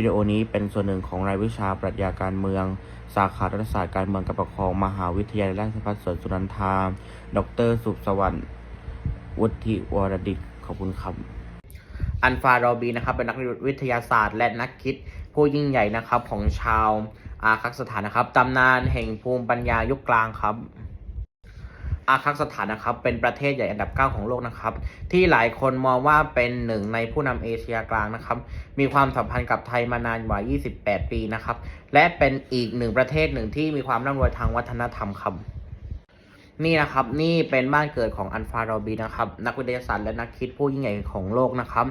วิดีโอนี้เป็นส่วนหนึ่งของรายวิชาปรัชญาการเมือง สาขารัฐศาสตร์การเมืองกับปกครอง มหาวิทยาลัยราชภัฏสวนสุนันทา ดร สุขสวรรค์วุฒิวรดิตขอบคุณครับอันฟารอบีนะครับเป็นนักวิทยาศาสตร์ และนักคิดผู้ยิ่งใหญ่นะครับของชาวอาคักสถานนะครับตำนานแห่งภูมิปัญญายุคกลางครับ อาคักสถานนะครับ เป็นประเทศใหญ่อันดับ 9 ของโลกนะครับ ที่หลายคนมองว่าเป็นหนึ่งในผู้นำเอเชียกลางนะครับ มีความสัมพันธ์กับไทยมานานกว่า 28 ปีนะครับ และเป็นอีกหนึ่งประเทศหนึ่งที่มีความร่ำรวยทางวัฒนธรรมครับนี่นะครับนี่เป็นบ้านเกิดของอันฟารบีนะครับนักวิทยาศาสตร์และนักคิดผู้ยิ่งใหญ่ของโลกนะครับ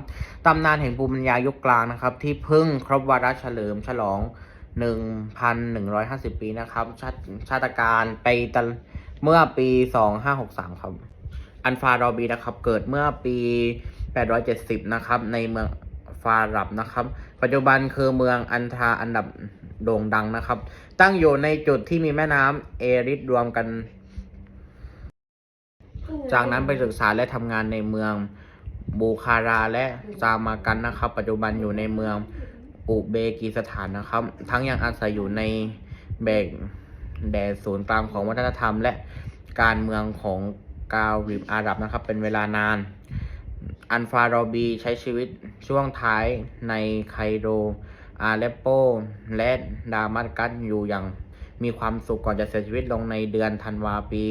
ตำนานแห่งภูมิปัญญายุคกลางนะครับ ที่เพิ่งครบวาระเฉลิมฉลอง 1,150 ปีนะครับชาติชาติการไปตะ เมื่อปี 2563 ครับ อันฟารอบีนะครับ เกิดเมื่อปี 870 นะครับ ในเมืองฟารับนะครับ ปัจจุบันคือเมืองอันทาอันดับโด่งดังนะครับ ตั้งอยู่ในจุดที่มีแม่น้ำเอริสรวมกัน จากนั้นไปศึกษาและทำงานในเมืองบูคาราและซามากันนะครับ ปัจจุบันอยู่ในเมืองอุเบกีสถานนะครับ ทั้งยังอาศัยอยู่ในแบก แดนศูนย์กลางของวัฒนธรรม และการเมืองของกาลิมอาหรับนะครับ เป็นเวลานาน อันฟารอบีใช้ชีวิตช่วงท้ายในไคโร อาเลปโป และดามัสกัสอยู่อย่างมีความสุขก่อนจะเสียชีวิตลงในเดือนธันวาปี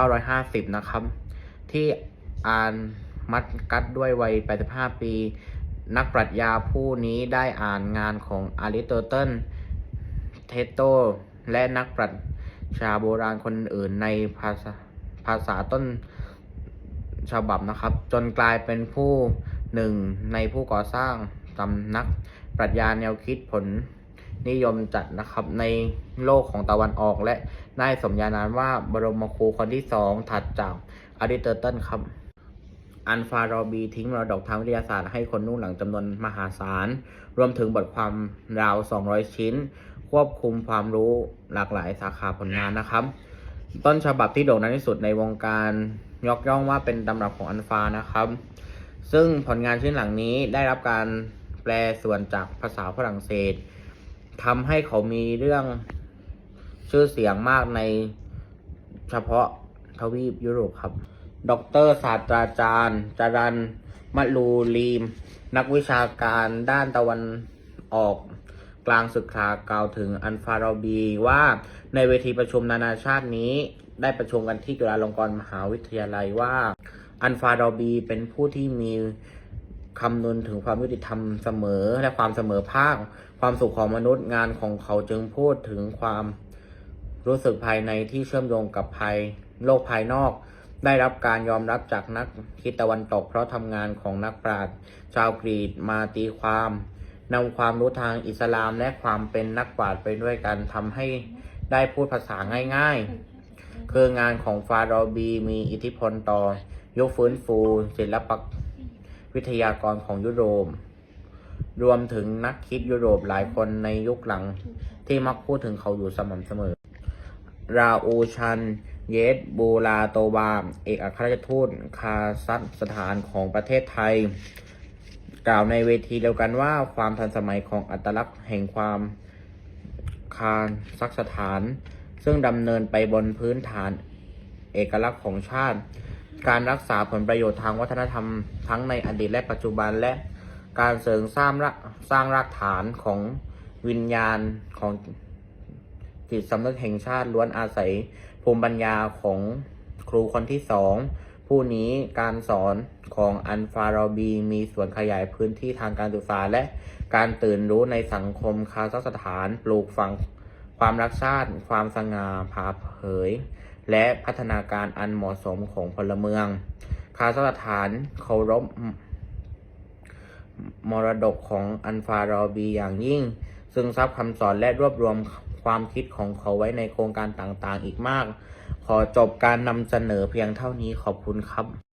950 นะครับ ที่อานมัดกัดด้วยวัย 85 ปี นักปรัชญาผู้นี้ได้อ่านงานของอาริสโตเติล เทโต และนักปรัชญาโบราณคนอื่นในภาษาภาษาต้นฉบับนะครับ จนกลายเป็นผู้หนึ่งในผู้ก่อสร้างสำนักปรัชญาแนวคิดผลนิยมจัดนะครับในโลกของตะวันออกและได้สมญานามว่าบรมครูคนที่สองถัดจากอริสโตเติลครับ อันฟารอบีทิ้งมรดกทางวิทยาศาสตร์ให้คนนุ่งหลังจำนวนมหาศาล รวมถึงบทความราว 200 ชิ้น ควบคุมความรู้หลากหลายสาขาผลงานนะครับ ต้นฉบับที่โด่งดังที่สุดในวงการยกย่องว่าเป็นตำรับของอันฟานะครับ ซึ่งผลงานชิ้นหลังนี้ได้รับการแปลส่วนจากภาษาฝรั่งเศสทำให้เขามีเรื่องชื่อเสียงมากในเฉพาะทวีปยุโรปครับ ดรศาสตราจารย์จรันมะลูลีม นักวิชาการด้านตะวันออกกลางศึกษากล่าวถึงอันฟารอบีว่าในเวทีประชุมนานาชาตินี้ ได้ประชุมกันที่จุฬาลงกรณ์มหาวิทยาลัยว่า อันฟารอบีเป็นผู้ที่มีคำนึงถึงความยุติธรรมเสมอและความเสมอภาค ความสุขของมนุษย์งานของเขาจึงพูดถึงความรู้สึกภายในที่เชื่อมโยงกับภายโลกภายนอก ได้รับการยอมรับจากนักคิดตะวันตก เพราะทำงานของนักปราชญ์ชาวกรีกมาตีความนำความรู้ทางอิสลามและความเป็นนักปราชญ์ไปด้วยกันทำให้ได้พูดภาษาง่ายๆ คืองานของฟาโรบีมีอิทธิพลต่อยุคฟื้นฟู ศิลปวิทยากรของยุโรป รวมถึงนักคิดยุโรปหลายคนในยุคหลังที่มักพูดถึงเขาอยู่สม่ำเสมอ ราอูชัน เยสบูลาโตบาเอกอัครราชทูตคาซัคสถานของประเทศไทย กล่าวในเวทีเดียวกันว่าความทันสมัยของอัตลักษณ์แห่งความคาซัคสถาน ซึ่งดำเนินไปบนพื้นฐานเอกลักษณ์ของชาติ การรักษาผลประโยชน์ทางวัฒนธรรมทั้งในอดีตและปัจจุบันและการเสริมสร้างรากสร้างรากฐานของวิญญาณของ จิตสำนึกแห่งชาติล้วนอาศัยภูมิปัญญาของครูคนที่สองผู้นี้การสอนของอันฟารอบีมีส่วนขยายพื้นที่ทางการศึกษาและการตื่นรู้ในสังคมคาซัคสถานปลูกฝังความรักชาติ ความสง่าผ่าเผย และพัฒนาการอันเหมาะสมของพลเมือง คาซัคสถานเคารพมรดกของอันฟารอบีอย่างยิ่ง ซึ่งซับคำสอนและรวบรวม ความคิดของเขาไว้ในโครงการต่างๆ อีกมาก ขอจบการนำเสนอเพียงเท่านี้ ขอบคุณครับ